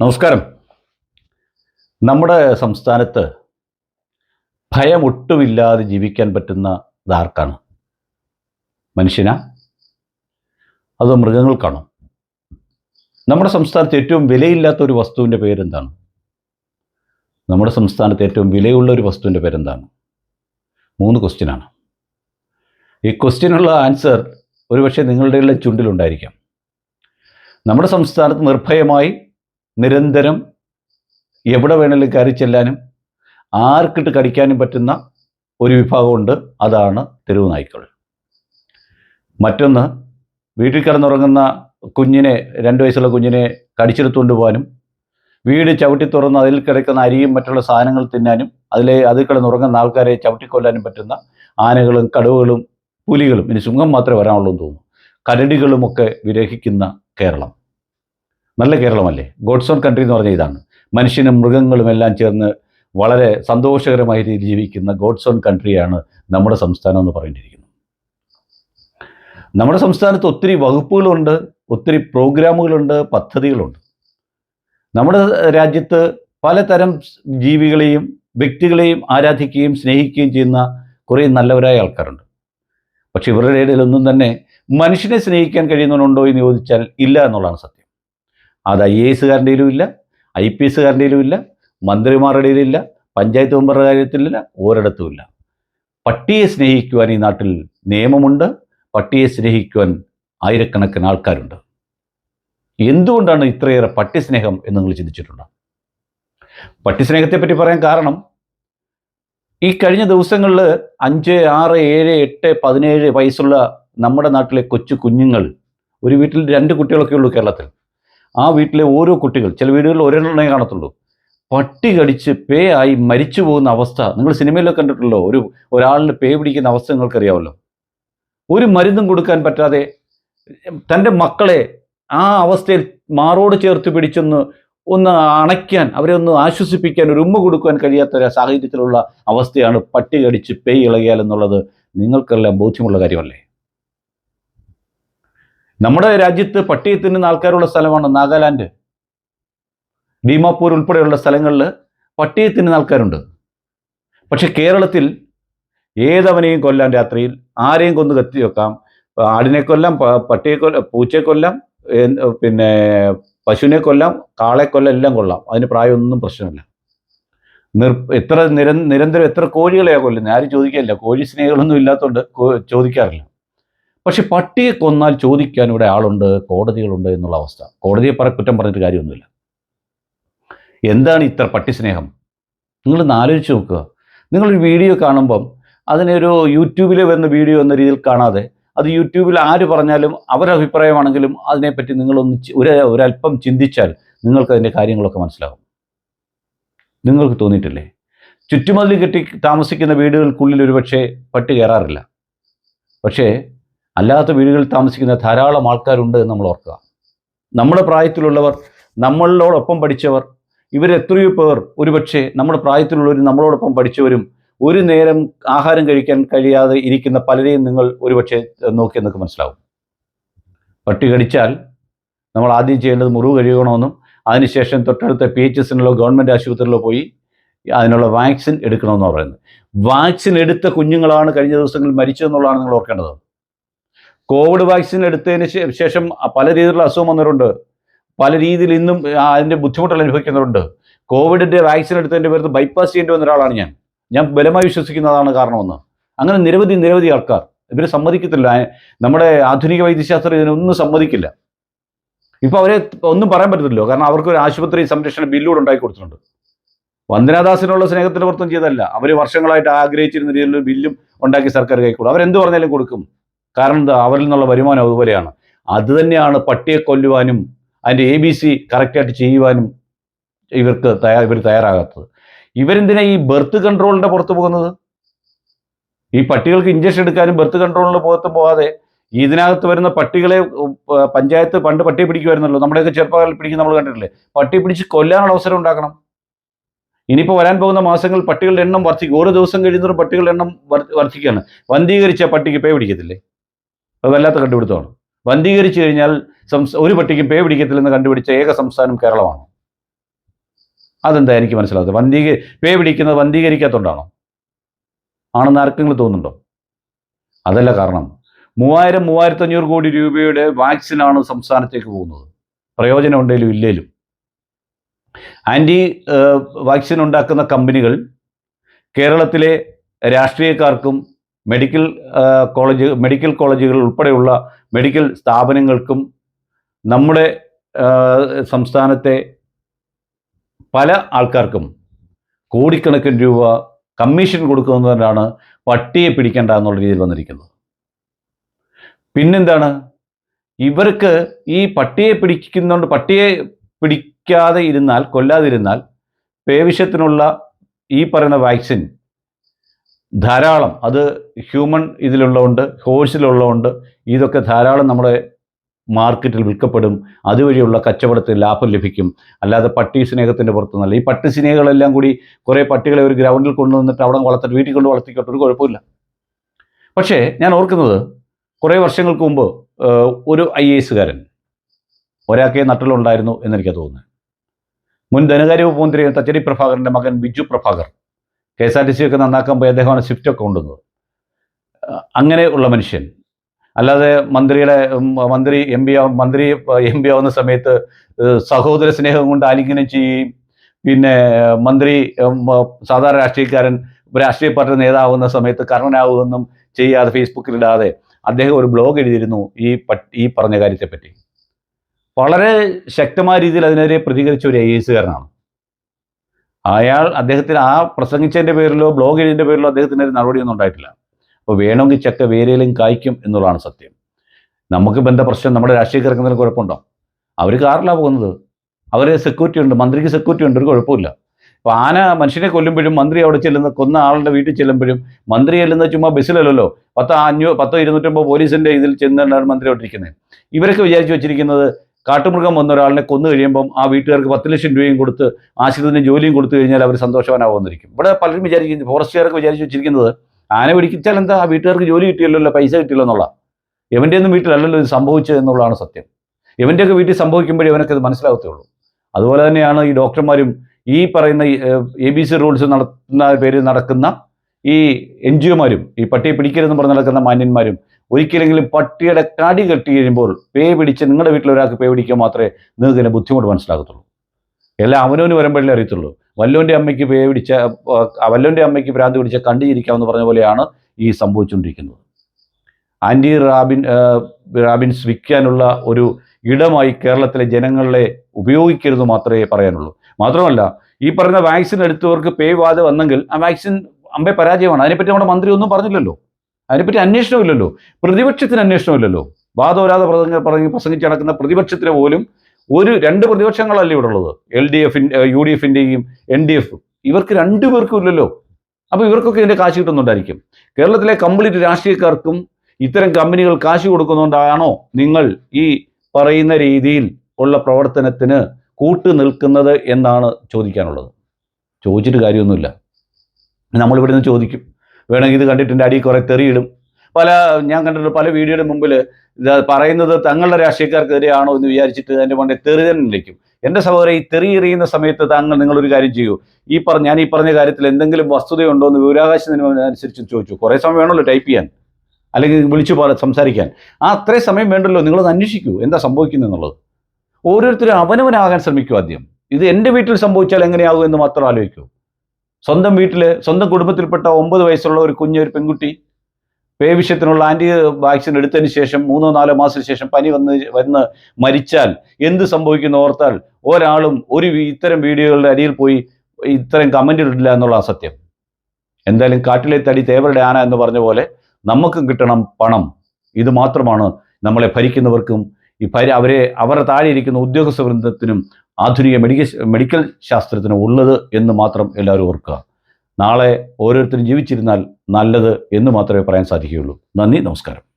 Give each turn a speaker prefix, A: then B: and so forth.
A: നമസ്കാരം. നമ്മുടെ സംസ്ഥാനത്ത് ഭയം ഒട്ടുമില്ലാതെ ജീവിക്കാൻ പറ്റുന്ന ഇതാർക്കാണ്? മനുഷ്യന? അത് മൃഗങ്ങൾക്കാണോ? നമ്മുടെ സംസ്ഥാനത്ത് ഏറ്റവും വിലയില്ലാത്ത ഒരു വസ്തുവിന്റെ പേരെന്താണ്? നമ്മുടെ സംസ്ഥാനത്ത് ഏറ്റവും വിലയുള്ള ഒരു വസ്തുവിന്റെ പേരെന്താണ്? മൂന്ന് ക്വസ്റ്റ്യനാണ് ഈ ക്വസ്റ്റ്യനുള്ള ആൻസർ ഒരുപക്ഷെ നിങ്ങളുടെ ചുണ്ടിലുണ്ടായിരിക്കാം. നമ്മുടെ സംസ്ഥാനത്ത് നിർഭയമായി നിരന്തരം എവിടെ വേണമെങ്കിലും കയറി ചെല്ലാനും ആർക്കിട്ട് കടിക്കാനും പറ്റുന്ന ഒരു വിഭാഗമുണ്ട്. അതാണ് തെരുവ് നായ്ക്കൾ. മറ്റൊന്ന് വീട്ടിൽ കിടന്നുറങ്ങുന്ന കുഞ്ഞിനെ രണ്ട് വയസ്സുള്ള കുഞ്ഞിനെ കടിച്ചെടുത്തുകൊണ്ട് പോകാനും വീട് ചവിട്ടി തുറന്ന് അതിൽ കിടക്കുന്ന അരിയും മറ്റുള്ള സാധനങ്ങൾ തിന്നാനും അതിലെ അതിൽ കിടന്നുറങ്ങുന്ന ആൾക്കാരെ ചവിട്ടിക്കൊല്ലാനും പറ്റുന്ന ആനകളും കടുവകളും പുലികളും ഇനി സിംഹം മാത്രമേ വരാനുള്ളൂ എന്ന് തോന്നുന്നു. കരടികളുമൊക്കെ വിരഹിക്കുന്ന കേരളം. നല്ല കേരളമല്ലേ? ഗോഡ്സോൺ കൺട്രി എന്ന് പറഞ്ഞ ഇതാണ്. മനുഷ്യനും മൃഗങ്ങളും എല്ലാം ചേർന്ന് വളരെ സന്തോഷകരമായ രീതിയിൽ ജീവിക്കുന്ന ഗോഡ്സോൺ കൺട്രിയാണ് നമ്മുടെ സംസ്ഥാനം എന്ന് പറയേണ്ടിയിരിക്കുന്നത് നമ്മുടെ സംസ്ഥാനത്ത് ഒത്തിരി വകുപ്പുകളുണ്ട് ഒത്തിരി പ്രോഗ്രാമുകളുണ്ട് പദ്ധതികളുണ്ട്. നമ്മുടെ രാജ്യത്ത് പലതരം ജീവികളെയും വ്യക്തികളെയും ആരാധിക്കുകയും സ്നേഹിക്കുകയും ചെയ്യുന്ന കുറേ നല്ലവരായ ആൾക്കാരുണ്ട്. പക്ഷെ ഇവരുടെ ഇടയിലൊന്നും തന്നെ മനുഷ്യനെ സ്നേഹിക്കാൻ കഴിയുന്നവനുണ്ടോ എന്ന് ചോദിച്ചാൽ ഇല്ല എന്നുള്ളതാണ് സത്യം. അത് ഐ എ എസുകാരന്റെ ഇല്ല ഐ പി എസുകാരന്റെ ഇല്ല മന്ത്രിമാരുടെ ഇല്ല പഞ്ചായത്ത് മെമ്പറുടെ കാര്യത്തിലില്ല ഒരിടത്തുമില്ല. പട്ടിയെ സ്നേഹിക്കുവാൻ ഈ നാട്ടിൽ നിയമമുണ്ട് പട്ടിയെ സ്നേഹിക്കുവാൻ ആയിരക്കണക്കിന് ആൾക്കാരുണ്ട്. എന്തുകൊണ്ടാണ് ഇത്രയേറെ പട്ടി സ്നേഹം എന്ന് നിങ്ങൾ ചിന്തിച്ചിട്ടുണ്ടോ? പട്ടി സ്നേഹത്തെപ്പറ്റി പറയാൻ കാരണം ഈ കഴിഞ്ഞ ദിവസങ്ങളിൽ അഞ്ച് ആറ് ഏഴ് എട്ട് പതിനേഴ് വയസ്സുള്ള നമ്മുടെ നാട്ടിലെ കൊച്ചു കുഞ്ഞുങ്ങൾ ഒരു വീട്ടിൽ രണ്ട് കുട്ടികളൊക്കെ ഉള്ളൂ കേരളത്തിൽ. ആ വീട്ടിലെ ഓരോ കുട്ടികൾ ചില വീടുകളിൽ ഒരെണ്ണമേ കാണത്തുള്ളൂ. പട്ടി കടിച്ച് പേ ആയി മരിച്ചു പോകുന്ന അവസ്ഥ നിങ്ങൾ സിനിമയിലൊക്കെ കണ്ടിട്ടുള്ളോ ഒരു ഒരാളിന് പേ പിടിക്കുന്ന അവസ്ഥ നിങ്ങൾക്കറിയാമല്ലോ. ഒരു മരുന്നും കൊടുക്കാൻ പറ്റാതെ തന്റെ മക്കളെ ആ അവസ്ഥയിൽ മാറോട് ചേർത്ത് പിടിച്ചൊന്ന് ഒന്ന് അണയ്ക്കാൻ അവരെ ഒന്ന് ആശ്വസിപ്പിക്കാൻ ഒരു ഉമ്മ കൊടുക്കാൻ കഴിയാത്ത സാഹചര്യത്തിലുള്ള അവസ്ഥയാണ് പട്ടി കടിച്ച് പേ ഇളകിയാൽ എന്നുള്ളത് നിങ്ങൾക്കെല്ലാം ബോധ്യമുള്ള കാര്യമല്ലേ? നമ്മുടെ രാജ്യത്ത് പട്ടിയെ തിന്നുന്ന ആൾക്കാരുള്ള സ്ഥലമാണ് നാഗാലാൻഡ്. ദീമാപൂർ ഉൾപ്പെടെയുള്ള സ്ഥലങ്ങളിൽ പട്ടിയെ തിന്നുന്ന ആൾക്കാരുണ്ട്. പക്ഷെ കേരളത്തിൽ ഏതവനെയും കൊല്ലാം രാത്രിയിൽ ആരെയും കൊന്ന് കത്തി വെക്കാം. ആടിനെ കൊല്ലാം പട്ടിയെ കൊല്ല പൂച്ചയെ കൊല്ലാം പിന്നെ പശുവിനെ കൊല്ലാം കാളെ കൊല്ലാം എല്ലാം കൊള്ളാം അതിന് പ്രായമൊന്നും പ്രശ്നമില്ല. നിർ എത്ര നിരന്തരം എത്ര കോഴികളെയാണ് കൊല്ലുന്നത്? ആരും ചോദിക്കില്ല കോഴി സ്നേഹികളൊന്നും ഇല്ലാത്തതുകൊണ്ട് ചോദിക്കാറില്ല. പക്ഷെ പട്ടിയെ കൊന്നാൽ ചോദിക്കാൻ ഇവിടെ ആളുണ്ട് കോടതികളുണ്ട് എന്നുള്ള അവസ്ഥ. കോടതിയെ പറ കുറ്റം പറഞ്ഞിട്ട് കാര്യമൊന്നുമില്ല. എന്താണ് ഇത്ര പട്ടി സ്നേഹം നിങ്ങളൊന്ന് ആലോചിച്ച് നോക്കുക. നിങ്ങളൊരു വീഡിയോ കാണുമ്പം അതിനൊരു യൂട്യൂബിൽ വരുന്ന വീഡിയോ എന്ന രീതിയിൽ കാണാതെ അത് യൂട്യൂബിൽ ആര് പറഞ്ഞാലും അവരഭിപ്രായമാണെങ്കിലും അതിനെപ്പറ്റി നിങ്ങളൊന്ന് ഒരു ഒരല്പം ചിന്തിച്ചാൽ നിങ്ങൾക്ക് അതിന്റെ കാര്യങ്ങളൊക്കെ മനസ്സിലാകും നിങ്ങൾക്ക് തോന്നിയിട്ടില്ലേ? ചുറ്റുമതിൽ കെട്ടി താമസിക്കുന്ന വീടുകൾക്കുള്ളിൽ ഒരുപക്ഷെ പട്ടി കയറാറില്ല. പക്ഷേ അല്ലാത്ത വീടുകളിൽ താമസിക്കുന്ന ധാരാളം ആൾക്കാരുണ്ട് എന്ന് നമ്മൾ ഓർക്കുക. നമ്മുടെ പ്രായത്തിലുള്ളവർ നമ്മളോടൊപ്പം പഠിച്ചവർ ഇവരെത്രയോ പേർ ഒരുപക്ഷെ നമ്മുടെ പ്രായത്തിലുള്ളവരും നമ്മളോടൊപ്പം പഠിച്ചവരും ഒരു നേരം ആഹാരം കഴിക്കാൻ കഴിയാതെ ഇരിക്കുന്ന പലരെയും നിങ്ങൾ ഒരുപക്ഷെ നോക്കി എന്നൊക്കെ മനസ്സിലാവും. പട്ടി കടിച്ചാൽ നമ്മൾ ആദ്യം ചെയ്യേണ്ടത് മുറിവ് കഴുകണമെന്നും അതിനുശേഷം തൊട്ടടുത്ത പി എച്ച് എസിനുള്ള ഗവൺമെന്റ് ആശുപത്രിയിലോ പോയി അതിനുള്ള വാക്സിൻ എടുക്കണമെന്ന് പറയുന്നത്. വാക്സിൻ എടുത്ത കുഞ്ഞുങ്ങളാണ് കഴിഞ്ഞ ദിവസങ്ങളിൽ മരിച്ചതെന്നുള്ളതാണ് നിങ്ങൾ ഓർക്കേണ്ടത്. കോവിഡ് വാക്സിൻ എടുത്തതിന് ശേഷം പല രീതിയിലുള്ള അസുഖം വന്നവരുണ്ട്. പല രീതിയിൽ ഇന്നും അതിന്റെ ബുദ്ധിമുട്ടുകൾ അനുഭവിക്കുന്നവരുണ്ട്. കോവിഡിന്റെ വാക്സിൻ എടുത്തതിന്റെ പേരിൽ ബൈപ്പാസ് ചെയ്യേണ്ടി വന്ന ഒരാളാണ് ഞാൻ. ഞാൻ ബലമായി വിശ്വസിക്കുന്നതാണ് കാരണമെന്ന്. അങ്ങനെ നിരവധി നിരവധി ആൾക്കാർ. ഇവർ സമ്മതിക്കത്തില്ല. നമ്മുടെ ആധുനിക വൈദ്യശാസ്ത്രം ഇതിനൊന്നും സമ്മതിക്കില്ല. ഇപ്പോൾ അവരെ ഒന്നും പറയാൻ പറ്റത്തില്ലോ കാരണം അവർക്ക് ഒരു ആശുപത്രി സംരക്ഷണ ബില്ലൂടെ ഉണ്ടാക്കി കൊടുത്തിട്ടുണ്ട്. വന്ദനാദാസിനുള്ള സ്നേഹത്തിന് പുറത്തും ചെയ്തല്ല അവർ വർഷങ്ങളായിട്ട് ആഗ്രഹിച്ചിരുന്ന രീതിയിലുള്ള ബില്ലും ഉണ്ടാക്കി സർക്കാർ കൈക്കൊള്ളും. അവരെന്ത് പറഞ്ഞാലും കൊടുക്കും. കാരണം എന്താ? അവരിൽ നിന്നുള്ള വരുമാനം അതുപോലെയാണ്. അത് തന്നെയാണ് പട്ടിയെ കൊല്ലുവാനും അതിന്റെ എ ബി സി കറക്റ്റായിട്ട് ചെയ്യുവാനും ഇവർക്ക് തയ്യാ ഇവർ തയ്യാറാകാത്തത്. ഇവരെന്തിനാ ഈ ബർത്ത് കൺട്രോളിന്റെ പുറത്ത് പോകുന്നത്? ഈ പട്ടികൾക്ക് ഇഞ്ചക്ഷൻ എടുക്കാനും ബർത്ത് കൺട്രോളിന്റെ പുറത്ത് പോകാതെ ഇതിനകത്ത് വരുന്ന പട്ടികളെ പഞ്ചായത്ത് പണ്ട് പട്ടിയെ പിടിക്കുമായിരുന്നല്ലോ. നമ്മുടെയൊക്കെ ചെറുപ്പകാലിൽ പിടിക്കുന്ന നമ്മൾ കണ്ടിട്ടില്ലേ? പട്ടി പിടിച്ച് കൊല്ലാനുള്ള അവസരം ഉണ്ടാക്കണം. ഇനിയിപ്പോൾ വരാൻ പോകുന്ന മാസങ്ങളിൽ പട്ടികളുടെ എണ്ണം വർദ്ധിക്കും ഓരോ ദിവസം കഴിയുന്നതും പട്ടികളുടെ എണ്ണം വർ- വർദ്ധിക്കുകയാണ് വന്ധീകരിച്ച പട്ടിക്ക് പേ പിടിക്കത്തില്ലേ? അത് വല്ലാത്ത കണ്ടുപിടുത്തമാണ്. വന്ധീകരിച്ചു കഴിഞ്ഞാൽ സംസ് ഒരു പട്ടിക്കും പേ പിടിക്കത്തില്ലെന്ന് കണ്ടുപിടിച്ച ഏക സംസ്ഥാനം കേരളമാണ്. അതെന്താ എനിക്ക് മനസ്സിലാകുന്നത് വന്ധീക പേ പിടിക്കുന്നത് വന്ധീകരിക്കാത്തതുകൊണ്ടാണോ ആണെന്ന് ആർക്കെങ്കിലും തോന്നുന്നുണ്ടോ? അതല്ല കാരണം. മൂവായിരം മൂവായിരത്തഞ്ഞൂറ് കോടി രൂപയുടെ വാക്സിനാണ് സംസ്ഥാനത്തേക്ക് പോകുന്നത്. പ്രയോജനം ഉണ്ടെങ്കിലും ഇല്ലേലും. ആന്റി വാക്സിൻ ഉണ്ടാക്കുന്ന കമ്പനികൾ കേരളത്തിലെ രാഷ്ട്രീയക്കാർക്കും മെഡിക്കൽ കോളേജ് മെഡിക്കൽ കോളേജുകൾ ഉൾപ്പെടെയുള്ള മെഡിക്കൽ സ്ഥാപനങ്ങൾക്കും നമ്മുടെ സംസ്ഥാനത്തെ പല ആൾക്കാർക്കും കോടിക്കണക്കിന് രൂപ കമ്മീഷൻ കൊടുക്കുന്നതിനാണ് പട്ടിയെ പിടിക്കേണ്ട എന്നുള്ള രീതിയിൽ വന്നിരിക്കുന്നത്. പിന്നെന്താണ്? ഇവർക്ക് ഈ പട്ടിയെ പിടിക്കുന്നുണ്ട് പട്ടിയെ പിടിക്കാതെ ഇരുന്നാൽ കൊല്ലാതിരുന്നാൽ പേവിഷത്തിനുള്ള ഈ പറയുന്ന വാക്സിൻ ധാരാളം. അത് ഹ്യൂമൻ ഇതിലുള്ളതുകൊണ്ട് ഹോഴ്സിലുള്ളതുകൊണ്ട് ഇതൊക്കെ ധാരാളം നമ്മുടെ മാർക്കറ്റിൽ വിൽക്കപ്പെടും. അതുവഴിയുള്ള കച്ചവടത്തിൽ ലാഭം ലഭിക്കും. അല്ലാതെ പട്ടി സ്നേഹത്തിന്റെ പുറത്തുനിന്നല്ല ഈ പട്ടി സ്നേഹികളെല്ലാം കൂടി കുറേ പട്ടികളെ ഒരു ഗ്രൗണ്ടിൽ കൊണ്ടുവന്നിട്ട് അവിടെ വളർത്തിട്ട് വീട്ടിൽ കൊണ്ട് വളർത്തിക്കോട്ടെ ഒരു കുഴപ്പമില്ല. പക്ഷേ ഞാൻ ഓർക്കുന്നത് കുറേ വർഷങ്ങൾക്ക് മുമ്പ് ഒരു ഐ എ എസുകാരൻ ഒരാൾക്കേ നട്ടിലുണ്ടായിരുന്നു എന്നെനിക്ക് തോന്നുന്നത്. മുൻ ധനകാര്യ വകുപ്പ് മന്ത്രി തച്ചടി പ്രഭാകരന്റെ മകൻ Biju Prabhakar K S R T C ഒക്കെ നന്നാക്കാൻ പോയി അദ്ദേഹമാണ് സ്വിഫ്റ്റ് ഒക്കെ കൊണ്ടുവന്നത്. അങ്ങനെ ഉള്ള മനുഷ്യൻ. അല്ലാതെ മന്ത്രിയുടെ മന്ത്രി എം പി ആവും മന്ത്രി എം പി ആവുന്ന സമയത്ത് സഹോദര സ്നേഹം കൊണ്ട് ആലിംഗനം ചെയ്യുകയും പിന്നെ മന്ത്രി സാധാരണ രാഷ്ട്രീയക്കാരൻ രാഷ്ട്രീയ പാർട്ടി നേതാവുന്ന സമയത്ത് കർണനാവുമെന്നും ചെയ്യാതെ ഫേസ്ബുക്കിൽ ഇടാതെ അദ്ദേഹം ഒരു ബ്ലോഗ് എഴുതിയിരുന്നു ഈ ഈ പറഞ്ഞ കാര്യത്തെപ്പറ്റി. വളരെ ശക്തമായ രീതിയിൽ അതിനെതിരെ പ്രതികരിച്ച ഒരു ഐ എസുകാരനാണ് അയാൾ അദ്ദേഹത്തിന് ആ പ്രസംഗിച്ചതിന്റെ പേരിലോ ബ്ലോഗ് എഴുതിന്റെ പേരിലോ അദ്ദേഹത്തിനെതിരെ നടപടിയൊന്നും ഉണ്ടായിട്ടില്ല. അപ്പോൾ വേണമെങ്കിൽ ചക്ക വേരയിലും കായ്ക്കും എന്നുള്ളതാണ് സത്യം. നമുക്ക് ബന്ധ പ്രശ്നം? നമ്മുടെ രാഷ്ട്രീയക്കാർക്ക് എന്തെങ്കിലും കുഴപ്പമുണ്ടോ? അവർ കാറിലാണ് പോകുന്നത്. അവർ സെക്യൂരിറ്റി ഉണ്ട്. മന്ത്രിക്ക് സെക്യൂരിറ്റി ഉണ്ട്. ഒരു കുഴപ്പമില്ല. അപ്പോൾ ആന മനുഷ്യനെ കൊല്ലുമ്പോഴും മന്ത്രി അവിടെ ചെല്ലുന്ന കൊന്ന ആളുടെ വീട്ടിൽ ചെല്ലുമ്പോഴും മന്ത്രി ചെല്ലുന്ന ചുമ്മാ ബസ്സിലല്ലല്ലോ. പത്തോ അഞ്ഞൂ പത്തോ ഇരുന്നൂറ്റമ്പത് പോലീസിന്റെ ഇതിൽ ചെന്നാണ് മന്ത്രി അവിടെ ഇരിക്കുന്നത് ഇവരൊക്കെ വിചാരിച്ചു വെച്ചിരിക്കുന്നത് കാട്ടുമൃഗം വന്ന ഒരാളിനെ കൊന്നു കഴിയുമ്പം ആ വീട്ടുകാർക്ക് പത്ത് ലക്ഷം രൂപയും കൊടുത്ത് ആശ്രിതത്തിന് ജോലിയും കൊടുത്തു കഴിഞ്ഞാൽ അവർ സന്തോഷവാനാവുന്നിരിക്കും ഇവിടെ പലരും വിചാരിക്കുന്നത് ഫോറസ്റ്റുകാരൊക്കെ വിചാരിച്ചു വെച്ചിരിക്കുന്നത് ആന പിടിച്ചാൽ എന്താ ആ വീട്ടുകാർക്ക് ജോലി കിട്ടിയല്ലോ പൈസ കിട്ടിയല്ലോ എന്നുള്ള. എവന്റെ ഒന്നും വീട്ടിലല്ലല്ലോ ഇത് സംഭവിച്ചത് എന്നുള്ളതാണ് സത്യം. ഇവന്റെയൊക്കെ വീട്ടിൽ സംഭവിക്കുമ്പോഴേ അവനൊക്കെ ഇത് മനസ്സിലാകത്തുള്ളൂ അതുപോലെ തന്നെയാണ് ഈ ഡോക്ടർമാരും ഈ പറയുന്ന എ ബി സി റൂൾസ് നടത്തുന്ന പേരിൽ നടക്കുന്ന ഈ എൻ ജി ഒമാരും ഈ പട്ടിയെ പിടിക്കരുതെന്ന് പറഞ്ഞ് നടക്കുന്ന മാന്യന്മാരും ഒരിക്കലെങ്കിലും പട്ടിയുടെ കടി കെട്ടി കഴിയുമ്പോൾ പേ പിടിച്ച് നിങ്ങളുടെ വീട്ടിൽ ഒരാൾക്ക് പേ പിടിക്കാൻ മാത്രമേ നിങ്ങൾക്ക് ബുദ്ധിമുട്ട് മനസ്സിലാകത്തുള്ളൂ. എല്ലാം അവനോന് വരുമ്പോഴേ അറിയത്തുള്ളൂ. വല്ലോന്റെ അമ്മയ്ക്ക് പേ പിടിച്ച വല്ലോന്റെ അമ്മയ്ക്ക് ഭ്രാന്തി പിടിച്ച കണ്ടിരിക്കാമെന്ന് പറഞ്ഞ പോലെയാണ് ഈ സംഭവിച്ചുകൊണ്ടിരിക്കുന്നത്. ആന്റി റാബിൻ റാബിൻസ് വിൽക്കാനുള്ള ഒരു ഇടമായി കേരളത്തിലെ ജനങ്ങളെ ഉപയോഗിക്കരുത് മാത്രമേ പറയാനുള്ളൂ. മാത്രമല്ല ഈ പറയുന്ന വാക്സിൻ എടുത്തവർക്ക് പേ വാദം വന്നെങ്കിൽ ആ വാക്സിൻ അമ്പേ പരാജയമാണ്. അതിനെപ്പറ്റി നമ്മുടെ മന്ത്രി ഒന്നും പറഞ്ഞില്ലല്ലോ. അതിനെപ്പറ്റി അന്വേഷണമില്ലല്ലോ. പ്രതിപക്ഷത്തിന് അന്വേഷണമില്ലല്ലോ. വാദവരാതെ പ്രസംഗ പറഞ്ഞ് പ്രസംഗിച്ച് നടക്കുന്ന പ്രതിപക്ഷത്തിന് പോലും ഒരു രണ്ട് പ്രതിപക്ഷങ്ങളല്ലേ ഇവിടെ ഉള്ളത് എൽ ഡി എഫിൻ യു ഡി എഫിന്റെയും എൻ ഡി എഫും. ഇവർക്ക് രണ്ടു പേർക്കും ഇല്ലല്ലോ. അപ്പോൾ ഇവർക്കൊക്കെ ഇതിന്റെ കാശ് കിട്ടുന്നുണ്ടായിരിക്കും. കേരളത്തിലെ കംപ്ലീറ്റ് രാഷ്ട്രീയക്കാർക്കും ഇത്തരം കമ്പനികൾ കാശ് കൊടുക്കുന്നുകൊണ്ടാണോ നിങ്ങൾ ഈ പറയുന്ന രീതിയിൽ ഉള്ള പ്രവർത്തനത്തിന് കൂട്ടു നിൽക്കുന്നത് എന്നാണ് ചോദിക്കാനുള്ളത്. ചോദിച്ചിട്ട് കാര്യമൊന്നുമില്ല. നമ്മളിവിടെ നിന്ന് ചോദിക്കും. വേണമെങ്കിൽ ഇത് കണ്ടിട്ടുണ്ട് അടി കുറേ തെറിയിടും. പല ഞാൻ കണ്ടിട്ടുണ്ട് പല വീഡിയോയുടെ മുമ്പിൽ പറയുന്നത് തങ്ങളുടെ രാഷ്ട്രീയക്കാർക്കെതിരെയാണോ എന്ന് വിചാരിച്ചിട്ട് അതിന്റെ പണ്ടേ തെറി തന്നെ നിൽക്കും എന്റെ സഹോദരൻ ഈ തെറി എറിയുന്ന സമയത്ത് താങ്കൾ നിങ്ങളൊരു കാര്യം ചെയ്യൂ. ഈ പറഞ്ഞ ഞാൻ ഈ പറഞ്ഞ കാര്യത്തിൽ എന്തെങ്കിലും വസ്തുതയുണ്ടോ എന്ന് വിവരാകാശ അനുസരിച്ച് ചോദിച്ചു. കുറേ സമയം വേണമല്ലോ ടൈപ്പ് ചെയ്യാൻ. അല്ലെങ്കിൽ വിളിച്ചു പറ സംസാരിക്കാൻ. ആ അത്രയും സമയം വേണ്ടല്ലോ നിങ്ങളത് അന്വേഷിക്കൂ. എന്താ സംഭവിക്കുന്നത് എന്നുള്ളത്. ഓരോരുത്തരും അവനവനാകാൻ ശ്രമിക്കൂ ആദ്യം. ഇത് എന്റെ വീട്ടിൽ സംഭവിച്ചാൽ എങ്ങനെയാകും എന്ന് മാത്രം ആലോചിക്കൂ. സ്വന്തം വീട്ടിൽ സ്വന്തം കുടുംബത്തിൽപ്പെട്ട ഒമ്പത് വയസ്സുള്ള ഒരു കുഞ്ഞ് ഒരു പെൺകുട്ടി പേവിഷത്തിനുള്ള ആന്റി വാക്സിൻ എടുത്തതിന് ശേഷം മൂന്നോ നാലോ മാസത്തിന് ശേഷം പനി വന്ന് വന്ന് മരിച്ചാൽ എന്ത് സംഭവിക്കുന്നു ഓർത്താൽ ഒരാളും ഒരു ഇത്തരം വീഡിയോകളുടെ അടിയിൽ പോയി ഇത്തരം കമന്റ് ഇടില്ല എന്നുള്ള സത്യം എന്തായാലും കാട്ടിലെ തടി തേവരുടെ ആന എന്ന് പറഞ്ഞ പോലെ നമുക്കും കിട്ടണം പണം. ഇത് മാത്രമാണ് നമ്മളെ ഭരിക്കുന്നവർക്കും ഈ ഭരി അവരെ അവരുടെ താഴെ ഇരിക്കുന്ന ഉദ്യോഗസ്ഥ വൃന്ദത്തിനും ആധുനിക മെഡിക്കൽ മെഡിക്കൽ ശാസ്ത്രത്തിന് ഉള്ളത് എന്ന് മാത്രം എല്ലാവരും ഓർക്കുക. നാളെ ഓരോരുത്തരും ജീവിച്ചിരുന്നാൽ നല്ലത് എന്ന് മാത്രമേ പറയാൻ സാധിക്കുകയുള്ളൂ. നന്ദി നമസ്കാരം.